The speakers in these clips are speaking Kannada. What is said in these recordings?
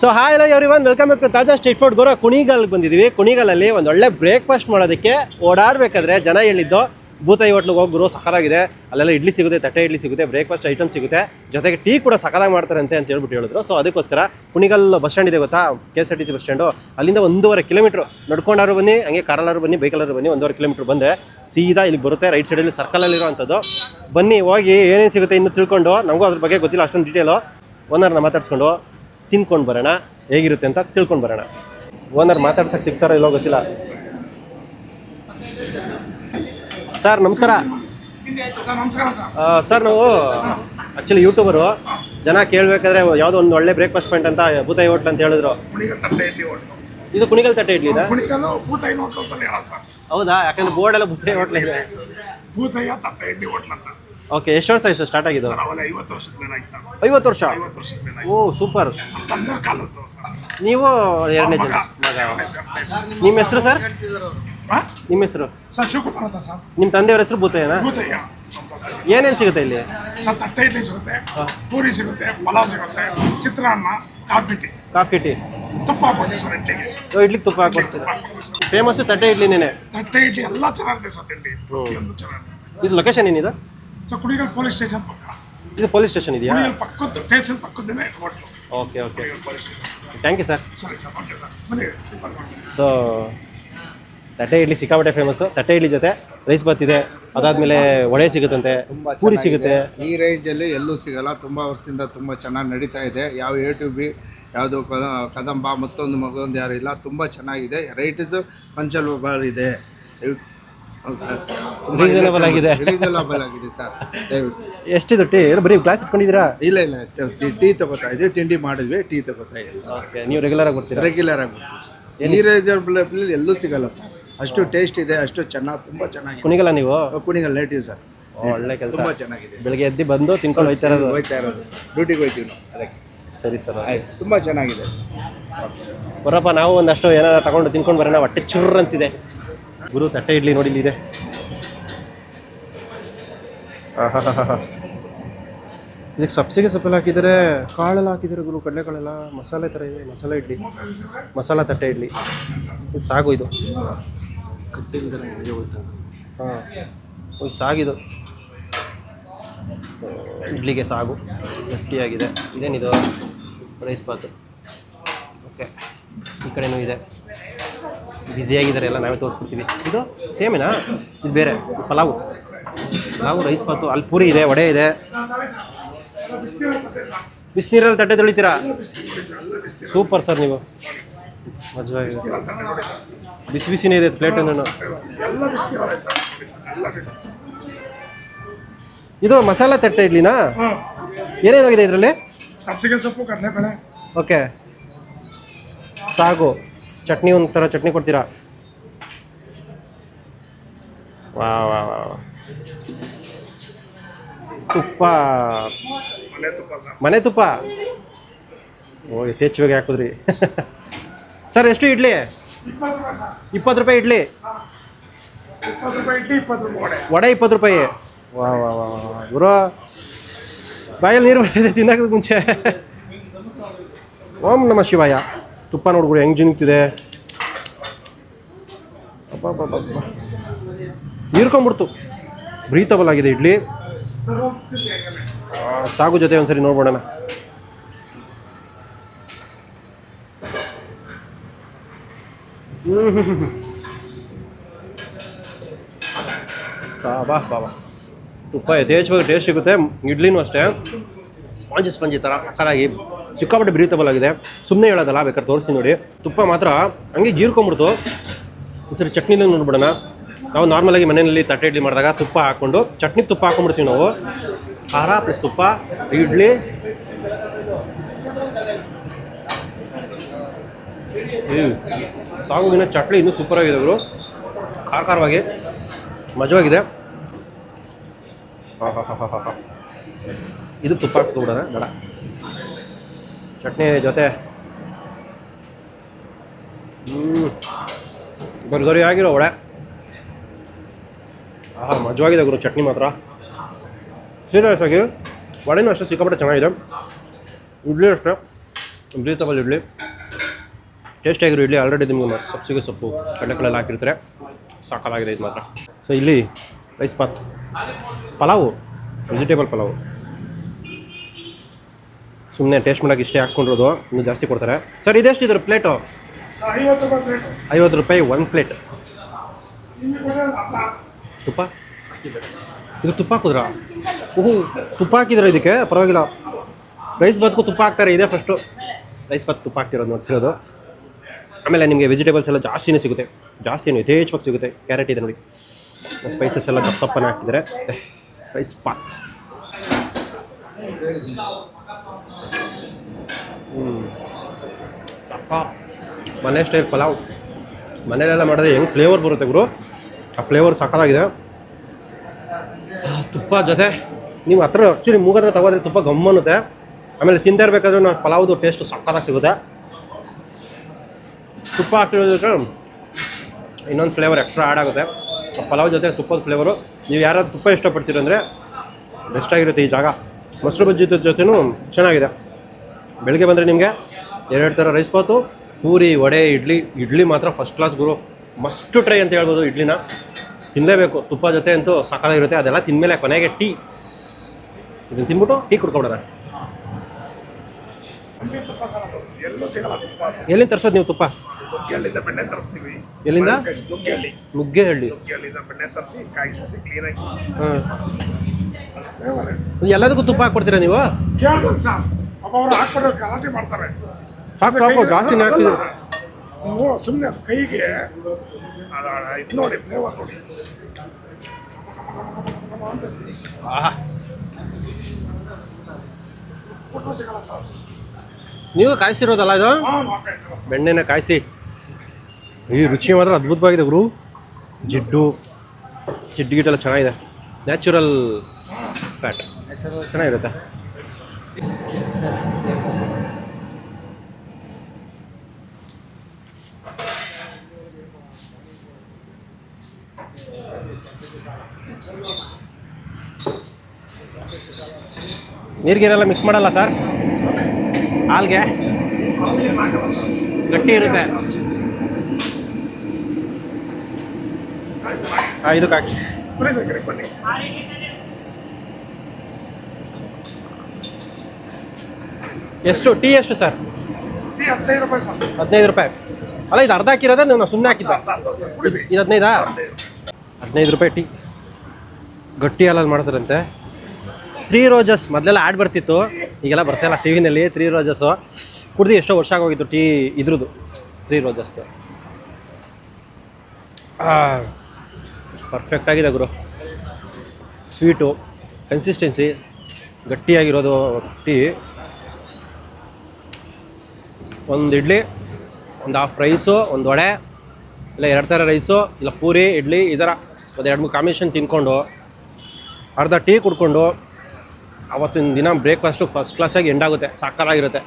ಸೊ ಹಾಯ್ ಎಲ್ಲ everyone welcome back to Taaza street food ಗೋರ ಕುಣಿಗಲ್ಗೆ ಬಂದಿದ್ದೀವಿ ಕುಣಿಗಲಲ್ಲಿ ಒಂದು ಒಳ್ಳೆ ಬ್ರೇಕ್ಫಾಸ್ಟ್ ಮಾಡೋದಕ್ಕೆ ಓಡಾಡಬೇಕಾದ್ರೆ ಜನ ಹೇಳಿದ್ದು ಭೂತಾಯಿ ಹೋಟ್ಲಿಗೆ ಹೋಗಿ ಗುರು ಸಕ್ಕತ್ತಾಗಿದೆ ಅಲ್ಲೆಲ್ಲ ಇಡ್ಲಿ ಸಿಗುತ್ತೆ, ತಟ್ಟೆ ಇಡ್ಲಿ ಸಿಗುತ್ತೆ ಬ್ರೇಕ್ಫಾಸ್ಟ್ ಐಟಮ್ ಸಿಗುತ್ತೆ. ಜೊತೆಗೆ ಟೀ ಕೂಡ ಸಕ್ಕತ್ತಾಗಿ ಮಾಡ್ತಾರಂತೆ ಅಂತ ಹೇಳ್ಬಿಟ್ಟು ಹೇಳಿದ್ರು. ಸೊ ಅದಕ್ಕೋಸ್ಕರ ಕುಣಿಗಲ್ ಬಸ್ ಸ್ಟ್ಯಾಂಡ್ ಇದೆ ಗೊತ್ತಾ? K S R T C bus stand ಅಲ್ಲಿಂದ ಒಂದೂವರೆ ಕಿಲೋಮೀಟ್ರ್ ನಡ್ಕೊಂಡಾರು ಬನ್ನಿ, ಹಂಗೆ ಕಾರಲ್ಲಾರು ಬನ್ನಿ ಬೈಕಲ್ಲಾರು ಬನ್ನಿ, ಒಂದೂವರೆ ಕಿಲೋಮೀಟ್ರ್ ಬಂದೆ ಸೀದಾ ಇಲ್ಲಿಗೆ ಬರುತ್ತೆ ರೈಟ್ ಸೈಡಲ್ಲಿ ಸರ್ಕಲಲ್ಲಿರುವಂಥದ್ದು ಬನ್ನಿ, ಹೋಗಿ ಏನೇನು ಸಿಗುತ್ತೆ ಇನ್ನು ತಿಳ್ಕೊಂಡು, ನಮಗೂ ಅದ್ರ ಬಗ್ಗೆ ಗೊತ್ತಿಲ್ಲ, ಅಷ್ಟೊಂದು ಡೀಟೇಲು ಓನರ್ನ ಮಾತಾಡ್ಸ್ಕೊಂಡು ತಿನ್ಕೊಂಡು ಬರೋಣ, ಹೇಗಿರುತ್ತೆ ಅಂತ ತಿಳ್ಕೊಂಡು ಬರೋಣ. ಓನರ್ ಮಾತಾಡ್ಸಕ್ಕೆ ಸಿಗ್ತಾರೋ ಇಲ್ಲೋ ಗೊತ್ತಿಲ್ಲ. ಸರ್ ನಮಸ್ಕಾರ. ಸರ್ ನಾವು ಆ್ಯಕ್ಚುಲಿ ಯೂಟ್ಯೂಬರು ಜನ ಕೇಳಬೇಕಾದ್ರೆ ಯಾವುದೋ ಒಂದು ಒಳ್ಳೆ ಬ್ರೇಕ್ಫಾಸ್ಟ್ ಪಾಯಿಂಟ್ ಅಂತ ಭೂತಾಯಿ ಹೋಟ್ಲ್ ಅಂತ ಹೇಳಿದ್ರು. ಇದು ಕುಣಿಗಲ್ ತಟ್ಟೆ ಇಡ್ಲಿ ಹೌದಾ? ಯಾಕಂದ್ರೆ ಬೋರ್ಡ್ ಎಲ್ಲ ಭೂತಾಯಿ ಹೋಟ್ಲ್ ಇದೆ. ಓಕೆ ಎಷ್ಟು ವರ್ಷ ಆಯ್ತು ಸ್ಟಾರ್ಟ್ ಆಗಿದ್ದು? ಐವತ್ತು ವರ್ಷ? ಓ ಸೂಪರ್ ನೀವು ಎರಡನೇ ಜನ. ನಿಮ್ಮ ಹೆಸರು ಸರ್? ನಿಮ್ಮ ಹೆಸರು? ಸರ್ ಶಿವಕುಮಾರ್ ಅಂತ ಸರ್. ನಿಮ್ಮ ತಂದೆಯವ್ರ ಹೆಸರು ಭೂತಯ್ಯನಾ? ಭೂತಯ್ಯ. ಏನೇನು ಸಿಗುತ್ತೆ ಇಲ್ಲಿ? ಸರ್ ತಟ್ಟೆ ಇಡ್ಲಿ ಸಿಗುತ್ತೆ ಪೂರಿ ಸಿಗುತ್ತೆ ಪಲಾವ್ ಸಿಗುತ್ತೆ ಚಿತ್ರಾನ್ನ ಕಾಫಿ ಟೀ. Coffee tea. ತುಪ್ಪ ಹಾಕೊಡ್ತೀವಿ ಸರ್ ಇಡ್ಲಿಗೆ. ಇಡ್ಲಿಗೆ ತುಪ್ಪ ಹಾಕೊಡ್ತೀವಿ ಫೇಮಸ್ ತಟ್ಟೆ ಇಡ್ಲಿ ಇಡ್ಲಿನೇ ತಟ್ಟೆ ಇಡ್ಲಿ ಎಲ್ಲ ಚೆನ್ನಾಗಿದೆ ಸರ್ ತಿಂಡಿ. ಪ್ರತಿಯೊಂದು ಚೆನ್ನಾಗಿದೆ. ಇದು ಲೊಕೇಶನ್ ಏನಿದೆ? ಸರ್ ಕುಡಿಗಲ್ ಪೊಲೀಸ್ ಸ್ಟೇಷನ್ ಪಕ್ಕ. ಇದು ಪೊಲೀಸ್ ಸ್ಟೇಷನ್ ಇದೆಯಾ? ಪಕ್ಕದ station ಪಕ್ಕದೇನೆ hotel. Okay okay. Thank you sir ಸರಿ ಸರ್. Okay sir. ಬನ್ನಿ. ಸೊ ತಟ್ಟೆ ಇಡ್ಲಿ ಸಿಕ್ಕಾಪಟ್ಟೆ ಫೇಮಸ್ಸು ತಟ್ಟೆ ಇಡ್ಲಿ ಜೊತೆ ರೈಸ್ ಬಾತ್ ಇದೆ ಅದಾದ್ಮೇಲೆ ವಡೆ ಸಿಗುತ್ತಂತೆ. ಪೂರಿ ಸಿಗುತ್ತೆ. ಈ ರೇಂಜಲ್ಲಿ ಎಲ್ಲೂ ಸಿಗಲ್ಲ. ತುಂಬಾ ವರ್ಷದಿಂದ ತುಂಬಾ ಚೆನ್ನಾಗಿ ನಡೀತಾ ಇದೆ. ಯಾವ ಎ ಟು ಬಿ ಯಾವುದು ಕದಂಬ ಮತ್ತೊಂದು ಮಗೊಂದು ಯಾರು ಇಲ್ಲ. ತುಂಬಾ ಚೆನ್ನಾಗಿದೆ. ರೈಟ್ಸ್ ಪಂಚಲ್ ಇದೆ. ರೀಸನಬಲ್ ಆಗಿದೆ. ರೀಸನಬಲ್ ಆಗಿದೆ ಸರ್ ದಯವಿಟ್ಟು. ಎಷ್ಟಿದು ಟೀ? ಬರಿ ಬರೀ ಗ್ಲಾಸ್ ಇಟ್ಕೊಂಡಿದ್ದೀರಾ? ಇಲ್ಲ ಇಲ್ಲ. ಟೀ ತಗೋತಾ ಇದ್ವಿ. ತಿಂಡಿ ಮಾಡಿದ್ವಿ. ಟೀ ತಗೋತಾ ಇದ್ದೀವಿ ಸರ್ ಓಕೆ ನೀವು ರೆಗ್ಯುಲರ್ ಆಗಿ ಬರ್ತೀರಾ ರೆಗ್ಯುಲರ್ ಆಗಿ ಈ ರೇಂಜಲ್ಲಿ ಎಲ್ಲೂ? ಸಿಗಲ್ಲ ಸರ್ ಅಷ್ಟು ಟೇಸ್ಟ್ ಇದೆ ಅಷ್ಟು ಚೆನ್ನಾಗಿ ತುಂಬ ಚೆನ್ನಾಗಿದೆ. ಕುಣಿಗಲ್ಲ ನೀವು? Kunigal native sir. ಒಳ್ಳೆ ಕೆಲಸ. ತುಂಬ ಚೆನ್ನಾಗಿದೆ ಸರ್. ಬೆಳಿಗ್ಗೆ ಎದ್ದು ಬಂದು ತಿನ್ಕೊಂಡು ಹೋಗ್ತಾ ಇರೋದು. ಹೋಗ್ತಾ ಇರೋದು ಸರ್. ಡ್ಯೂಟಿಗೆ ಹೋಗ್ತೀವಿ ನಾವು ಅದಕ್ಕೆ. ಸರಿ ಸರ್ ಆಯ್ತು ತುಂಬ ಚೆನ್ನಾಗಿದೆ ಸರ್. ಬರಪ್ಪ ನಾವು ಒಂದಷ್ಟು ಏನಾರ ತಗೊಂಡು ತಿನ್ಕೊಂಡು ಬರೋಣ. ಹೊಟ್ಟೆ ಚುರ್ರ್ ಅಂತಿದೆ. ಗುರು ತಟ್ಟೆ ಇಡ್ಲಿ ನೋಡಿ ಇಲ್ಲಿದೆ. ಆಹಾಹಾಹಾ. ಇದಕ್ಕೆ ಸಬ್ಸಿಗೆ ಸೊಪ್ಪೆಲ್ಲ ಹಾಕಿದರೆ ಕಾಳೆಲ್ಲ ಹಾಕಿದರೆ ಗುರು ಕಡಲೆಕಾಳೆಲ್ಲ ಮಸಾಲೆ ಥರ ಇದೆ ಮಸಾಲೆ ಇಡ್ಲಿ. ಮಸಾಲ ತಟ್ಟೆ ಇಡ್ಲಿ. ಇದು ಸಾಗು ಇದು. ಹಾಂ ಇದು ಸಾಗಿದು. ಇಡ್ಲಿಗೆ ಸಾಗು. ಗಟ್ಟಿಯಾಗಿದೆ. ಇದೇನಿದು? ರೈಸ್ ಬಾತು. ಓಕೆ. ಈ ಕಡೆನೂ ಇದೆ. ಬ್ಯುಸಿಯಾಗಿದ್ದಾರೆ ಎಲ್ಲ, ನಾವೇ ತೋರಿಸ್ಕೊಡ್ತೀವಿ ಇದು ಸೇಮೇನಾ? ಇದು ಬೇರೆ. ಪಲಾವು. ಪಲಾವು, ರೈಸ್ ಬಾತು. ಅಲ್ಲಿ ಪೂರಿ ಇದೆ, ವಡೆ ಇದೆ. ಬಿಸಿನೀರಲ್ಲಿ ತಟ್ಟೆ ತೊಳಿತೀರಾ? ಸೂಪರ್ ಸರ್ ನೀವು. ಮಜವಾಗಿದೆ ಬಿಸಿ ಬಿಸಿನೇ ಇದೆ ಪ್ಲೇಟ್ ಬಿಸಿ ಇದು ಮಸಾಲ ತಟ್ಟೆ ಇಡ್ಲಿನಾ? ಏನೇನಾಗಿದೆ ಇದರಲ್ಲಿ? ಸಬ್ಸಿಗೆ ಸೊಪ್ಪು ಕಡಲೆಬೇಳೆ. ಓಕೆ. ಸಾಗು. ಚಟ್ನಿ ಒಂಥರ ಥರ ಚಟ್ನಿ ಕೊಡ್ತೀರಾ? ವಾ ವಾ ವಾ. ತುಪ್ಪ. ಮನೆ ತುಪ್ಪ ಸರ್ ಮನೆ ತುಪ್ಪ? ಓ ಯಥೇಚ್ಛವಾಗಿ ಹಾಕಿದ್ರಿ. ಸರ್ ಎಷ್ಟು ಇಡ್ಲಿ? ಇಪ್ಪತ್ತು ರೂಪಾಯಿ ಇಡ್ಲಿ. ವಡೆ ಇಪ್ಪತ್ತು ರೂಪಾಯಿ. ವಾ ವಾ ವಾ ವಾ. ಗುರು, ಬಾಯಲ್ಲಿ ನೀರು ಬರ್ತಿದೆ ತಿನ್ನೋಕೆ ಮುಂಚೆ. ಓಂ ನಮ ಶಿವಾಯ. ತುಪ್ಪ ನೋಡ್ಬಿಡಿ, ಹೆಂಗೆ ಜಿನುಗ್ತಿದೆ. ನೀರ್ಕೊಂಬಿಡ್ತು ಬ್ರೀತಬಲ್ ಆಗಿದೆ ಇಡ್ಲಿ. ಸಾಗು ಜೊತೆ ಒಂದ್ಸರಿ ನೋಡ್ಬೋಣ ಬಾ ಬಾ ಬಾ. ತುಪ್ಪ ಯಥೇಚ್ಛವಾಗಿ ಟೇಸ್ಟ್ ಸಿಗುತ್ತೆ. ಇಡ್ಲಿನೂ ಅಷ್ಟೇ. ಸ್ಪಾಂಜಿ, ಸ್ಪಂಜಿ ಥರ ಸಕ್ಕತ್ತಾಗಿ ಸಿಕ್ಕಾಪಟ್ಟೆ ಬ್ರೀತಬಲ್ ಆಗಿದೆ. ಸುಮ್ಮನೆ ಹೇಳೋದಲ್ಲ, ಬೇಕಾದ್ರೆ ತೋರಿಸಿ ನೋಡಿ. ತುಪ್ಪ ಮಾತ್ರ ಹಂಗೆ ಜೀರ್ಕೊಂಬಿಡ್ತು ಒಂದ್ಸರಿ ಚಟ್ನಿನ ನೋಡ್ಬಿಡೋಣ. ನಾವು ನಾರ್ಮಲಾಗಿ ಮನೆಯಲ್ಲಿ ತಟ್ಟೆ ಇಡ್ಲಿ ಮಾಡಿದಾಗ ತುಪ್ಪ ಹಾಕ್ಕೊಂಡು ಚಟ್ನಿ ತುಪ್ಪ ಹಾಕೊಂಡ್ಬಿಡ್ತೀವಿ ನಾವು. ಖಾರ ಪ್ಲಸ್ ತುಪ್ಪ, ಇಡ್ಲಿ. ಹ್ಮ್. ಸಾಗುವಿನ ಚಟ್ನಿ ಇನ್ನೂ ಸೂಪರ್ ಆಗಿದೆ ಅವರು ಖಾರ ಖಾರವಾಗಿ. ಮಜವಾಗಿದೆ. ಆಹಾಹಾಹಾಹಾ. ಇದು ತುಪ್ಪ ಹಾಕ್ಸ್ಕೊಬಿಡೋಣ ಬೇಡ. ಚಟ್ನಿ ಜೊತೆ. ಹ್ಞೂ ಗರಿ ಆಗಿರೋ ವಡೆ. ಹಾಂ ಮಜವಾಗಿದೆ ಗುರು, ಚಟ್ನಿ ಮಾತ್ರ. ಸೀರಿಯಸ್ ಆಗಿ. ವಡೆನೂ ಅಷ್ಟೇ ಸಿಕ್ಕಾಪಟ್ಟೆ ಚೆನ್ನಾಗಿದೆ. ಇಡ್ಲಿ ಅಷ್ಟೇ. ಬ್ರೀತಬಲ್ ಇಡ್ಲಿ. ಟೇಸ್ಟಿಯಾಗಿರೋ ಇಡ್ಲಿ ಆಲ್ರೆಡಿ ನಿಮಗೆ ಸಬ್ಸಿಗೆ ಸೊಪ್ಪು, ಕಡಲೆಕಳೆಲ್ಲ ಹಾಕಿರ್ತಾರೆ. ಸಾಕಲಾಗಿದೆ ಇದು ಮಾತ್ರ. ಸೊ ಇಲ್ಲಿ rice bath pulao vegetable pulao. ಸುಮ್ಮನೆ ಟೇಸ್ಟ್ ಮಾಡೋಕೆ ಇಷ್ಟೇ ಹಾಕ್ಸ್ಕೊಂಡಿರೋದು, ಇನ್ನೂ ಜಾಸ್ತಿ ಕೊಡ್ತಾರೆ. ಸರ್ ಇದೆಷ್ಟು ಇದ್ರ ಪ್ಲೇಟು ಐವತ್ತು ರೂಪಾಯಿ ಒಂದು ಪ್ಲೇಟ್ ತುಪ್ಪ? ಇದು ತುಪ್ಪ ಹಾಕಿದ್ರಾ? ಓಹ್, ತುಪ್ಪ ಹಾಕಿದ್ರೆ ಇದಕ್ಕೆ? ಪರವಾಗಿಲ್ಲ. ರೈಸ್ ಬಾತ್ಗೂ ತುಪ್ಪ ಹಾಕ್ತಾರೆ, ಇದೇ ಫಸ್ಟು ರೈಸ್ ಬಾತ್ ತುಪ್ಪ ಹಾಕ್ತಿರೋದು ನೋಡ್ತಿರೋದು. ಆಮೇಲೆ ನಿಮಗೆ ವೆಜಿಟೇಬಲ್ಸ್ ಎಲ್ಲ ಜಾಸ್ತಿನೇ ಸಿಗುತ್ತೆ. ಜಾಸ್ತಿನೇ ಯಥೇಚ್ಛವಾಗಿ ಸಿಗುತ್ತೆ. ಕ್ಯಾರೆಟ್ ಇದೆ ನೋಡಿ. ಸ್ಪೈಸಸ್ ಎಲ್ಲ ದಪ್ಪ ಹಾಕಿದರೆ ಸ್ಪೈಸ್ ಬಾತ್ ಹ್ಞೂ ಮನೆ ಸ್ಟೈಲ್ ಪಲಾವ್. ಮನೇಲೆಲ್ಲ ಮಾಡಿದ್ರೆ ಹೆಂಗೆ ಫ್ಲೇವರ್ ಬರುತ್ತೆ ಗುರು? ಆ ಫ್ಲೇವರ್ ಸಕ್ಕತ್ತಾಗಿದೆ ತುಪ್ಪ ಜೊತೆ ನೀವು ಹತ್ರ ಆ್ಯಕ್ಚುಲಿ ಮೂಗತ್ರ ತಗೋದ್ರೆ ತುಪ್ಪ ಗಮ್ಮನ್ನುತ್ತೆ. ಆಮೇಲೆ ತಿಂದಿರಬೇಕಾದ್ರೆ ನಾವು ಪಲಾವ್ದು ಟೇಸ್ಟು ಸಕ್ಕತ್ತಾಗಿ ಸಿಗುತ್ತೆ. ತುಪ್ಪ ಹಾಕಿರೋದಕ್ಕೆ ಇನ್ನೊಂದು ಫ್ಲೇವರ್ ಎಕ್ಸ್ಟ್ರಾ ಆ್ಯಡ್ ಆಗುತ್ತೆ. ಪಲಾವ್ ಜೊತೆ ತುಪ್ಪದ ಫ್ಲೇವರು. ನೀವು ಯಾರಾದ್ರು ತುಪ್ಪ ಇಷ್ಟಪಡ್ತೀರಂದ್ರೆ ಬೆಸ್ಟ್ ಆಗಿರುತ್ತೆ ಈ ಜಾಗ. ಮೊಸರು ಬಜ್ಜಿ ಜೊತೆನೂ ಚೆನ್ನಾಗಿದೆ. ಬೆಳಗ್ಗೆ ಬಂದರೆ ನಿಮಗೆ ಎರಡು ಥರ ರೈಸ್ ಬಾತು ಪೂರಿ, ವಡೆ, ಇಡ್ಲಿ. ಇಡ್ಲಿ ಮಾತ್ರ ಫಸ್ಟ್ ಕ್ಲಾಸ್ ಗುರು. ಮಸ್ಟ್ ಟ್ರೈ ಅಂತ ಹೇಳ್ಬೋದು ಇಡ್ಲಿನ. ತಿನ್ನಲೇಬೇಕು ತುಪ್ಪ ಜೊತೆ ಅಂತೂ ಸಕಾಲಾಗಿರುತ್ತೆ ಅದೆಲ್ಲ ತಿಂದಮೇಲೆ ಕೊನೆಗೆ ಟೀ. ಇದನ್ನು ತಿನ್ಬಿಟ್ಟು ಟೀ ಕುಡ್ಕೊಬಿಡೋಣ ಅಲ್ಲಿ ತುಪ್ಪ ಸರ್ ಅದು ಎಲ್ಲೂ ತರ್ಸೋದು ನೀವು ತುಪ್ಪ? ನುಗ್ಗೆಹಳ್ಳಿಂದ ಬೆಣ್ಣೆ ತರಿಸ್ತೀವಿ. ಎಲ್ಲಿಂದ? ನುಗ್ಗೆಹಳ್ಳಿ ನುಗ್ಗೆ ಹಳ್ಳಿ ನುಗ್ಗೆಹಳ್ಳಿಂದ ಬೆಣ್ಣೆ ತರಿಸಿ ಕಾಯಿಸಿ ಕ್ಲೀನಾಗಿ ಹಾಂ. ಎಲ್ಲದಕ್ಕೂ ತುಪ್ಪ ಹಾಕ್ಕೊಡ್ತೀರಾ ನೀವು? ಕೇಳ್ಬೇಕು ಸರ್. ಪಾಪ ಅವರು ಹಾಕ್ಬಿಟ್ಟು ಗಲಾಟೆ ಮಾಡ್ತಾರೆ. ಸಾಕು ಸಾಕು ಜಾಸ್ತಿನೇ ಹಾಕ್ತೀವಿ ನೀವು ಸುಮ್ಮನೆ ಅದು ಕೈಗೆ ಇದು ನೋಡಿ ಫ್ಲೇವರ್ ನೋಡಿ. ಆಹಾ. ಫೋಟೋ ಸಿಗಲ್ಲ ಸರ್. ನೀವು ಕಾಯಿಸಿರೋದಲ್ಲ ಇದು? ಬೆಣ್ಣೆನ ಕಾಯಿಸಿ. ಈ ರುಚಿ ಮಾತ್ರ ಅದ್ಭುತವಾಗಿದೆ ಗುರು. ಜಿಡ್ಡು ಜಿಡ್ಡು ಗಿಟ್ಟೆಲ್ಲ ಚೆನ್ನಾಗಿದೆ. Natural fat. ಚೆನ್ನಾಗಿರುತ್ತೆ. ನೀರಿಗೆಲ್ಲ ಮಿಕ್ಸ್ ಮಾಡಲ್ಲ ಸರ್ ಹಾಲ್ಗೆ? ಗಟ್ಟಿ ಇರುತ್ತೆ. ಇದಕ್ಕೆ ಎಷ್ಟು? ಟೀ ಎಷ್ಟು, ಸರ್? ಹದಿನೈದು ರೂಪಾಯಿ. ಅಲ್ಲ, ಇದು ಅರ್ಧ ಹಾಕಿರೋದ ನಾನು ಸುಮ್ಮನೆ ಹಾಕಿದ್ದ. ಇದು ಹದಿನೈದಾ? ಹದಿನೈದು ರೂಪಾಯಿ ಟೀ. ಗಟ್ಟಿ ಹಾಲಲ್ಲಿ ಮಾಡ್ತಾರಂತೆ ತ್ರೀ ರೋಜಸ್, ಮೊದಲೆಲ್ಲ ಆಡ್ ಬರ್ತಿತ್ತು. ಈಗೆಲ್ಲ ಬರ್ತಾಯಿಲ್ಲ ಟಿ ವಿನಲ್ಲಿ ತ್ರೀ ರೋಜಸ್ಸು ಕುಡ್ದು ಎಷ್ಟೋ ವರ್ಷ ಆಗೋಗಿತ್ತು ಟೀ ಇದ್ರದ್ದು ತ್ರೀ ರೋಜಸ್ದು ಪರ್ಫೆಕ್ಟ್ ಆಗಿದೆ ಗುರು. ಸ್ವೀಟು ಕನ್ಸಿಸ್ಟೆನ್ಸಿ ಗಟ್ಟಿಯಾಗಿರೋದು ಟೀ ಒಂದು ಇಡ್ಲಿ ಒಂದು ಹಾಫ್ ರೈಸು ಒಂದು ವಡೆ ಇಲ್ಲ ಎರಡು ಥರ ರೈಸು ಇಲ್ಲ ಪೂರಿ ಇಡ್ಲಿ ಈ ಥರ ಒಂದು ಎರಡು ಮೂರು ಕಾಂಬಿನೇಷನ್ ತಿನ್ಕೊಂಡು ಅರ್ಧ ಟೀ ಕುಡ್ಕೊಂಡು ಅವತ್ತಿನ ದಿನ ಬ್ರೇಕ್ಫಾಸ್ಟು ಫಸ್ಟ್ ಕ್ಲಾಸಾಗಿ ಎಂಡಾಗುತ್ತೆ ಸಾಕಾಗಿರುತ್ತೆ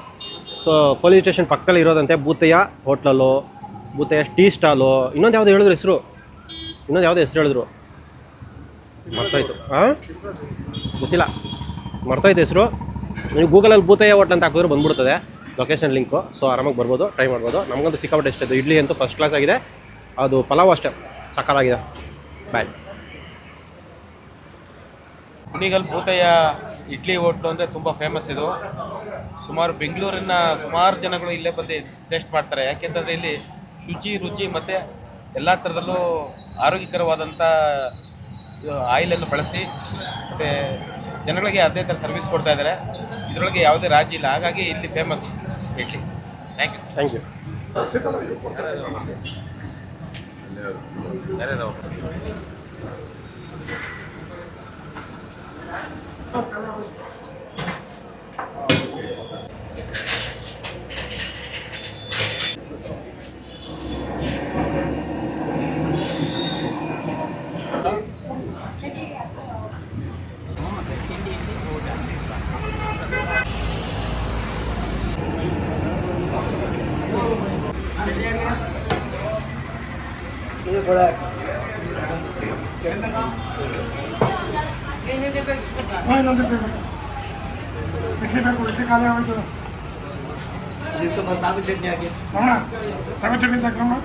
ಸೊ ಪೊಲೀಸ್ ಸ್ಟೇಷನ್ ಪಕ್ಕದಲ್ಲಿ ಇರೋದಂತೆ ಭೂತಯ್ಯ ಹೋಟ್ಲಲ್ಲು ಭೂತಯ್ಯ ಟೀ ಸ್ಟಾಲು ಇನ್ನೊಂದು ಯಾವುದು ಹೇಳಿದ್ರು ಹೆಸರು. ಇನ್ನೊಂದು ಯಾವುದು ಹೆಸರು ಹೇಳಿದ್ರು. ಮರ್ತೋಯ್ತು. ಹಾಂ ಗೊತ್ತಿಲ್ಲ. ಮರ್ತೋಯ್ತು ಹೆಸರು. ನೀವು ಗೂಗಲಲ್ಲಿ ಭೂತಯ್ಯ ಹೋಟ್ಲ್ ಅಂತ ಹಾಕಿದ್ರೆ ಬಂದ್ಬಿಡ್ತದೆ. ಲೊಕೇಶನ್ ಲಿಂಕು ಸೊ ಆರಾಮಾಗಿ ಬರ್ಬೋದು ಟ್ರೈ ಮಾಡ್ಬೋದು. ನಮಗಂತೂ ಸಿಕ್ಕಾಪಟ್ಟೆ ಇಷ್ಟ ಇಡ್ಲಿ ಅಂತೂ ಫಸ್ಟ್ ಕ್ಲಾಸ್ ಆಗಿದೆ. ಅದು ಪಲಾವ್ ಅಷ್ಟೇ. ಸಕ್ಕತ್ತಾಗಿದೆ ಬಾಯ್ ಕುಣಿಗಲ್ ಭೂತಯ್ಯ ಇಡ್ಲಿ ಹೋಟ್ಲು ಅಂದರೆ ತುಂಬ ಫೇಮಸ್ ಇದು. ಸುಮಾರು ಬೆಂಗಳೂರಿನ ಸುಮಾರು ಜನಗಳು ಇಲ್ಲೇ ಬಂದು ಟೇಸ್ಟ್ ಮಾಡ್ತಾರೆ. ಯಾಕೆಂತಂದರೆ ಇಲ್ಲಿ ಶುಚಿ ರುಚಿ ಮತ್ತು ಎಲ್ಲ ಥರದಲ್ಲೂ ಆರೋಗ್ಯಕರವಾದಂಥ ಆಯಿಲನ್ನು ಬಳಸಿ ಮತ್ತು ಜನಗಳಿಗೆ ಅದೇ ಥರ ಸರ್ವಿಸ್ ಕೊಡ್ತಾ ಇದ್ದಾರೆ. ಇದರೊಳಗೆ ಯಾವುದೇ ರಾಜ್ಯ ಇಲ್ಲ. ಹಾಗಾಗಿ ಇಲ್ಲಿ famous idli. Thank you thank you ಹಾಂ సాగు చట్నీ సాగు చట్నీ తగ్గమ్మా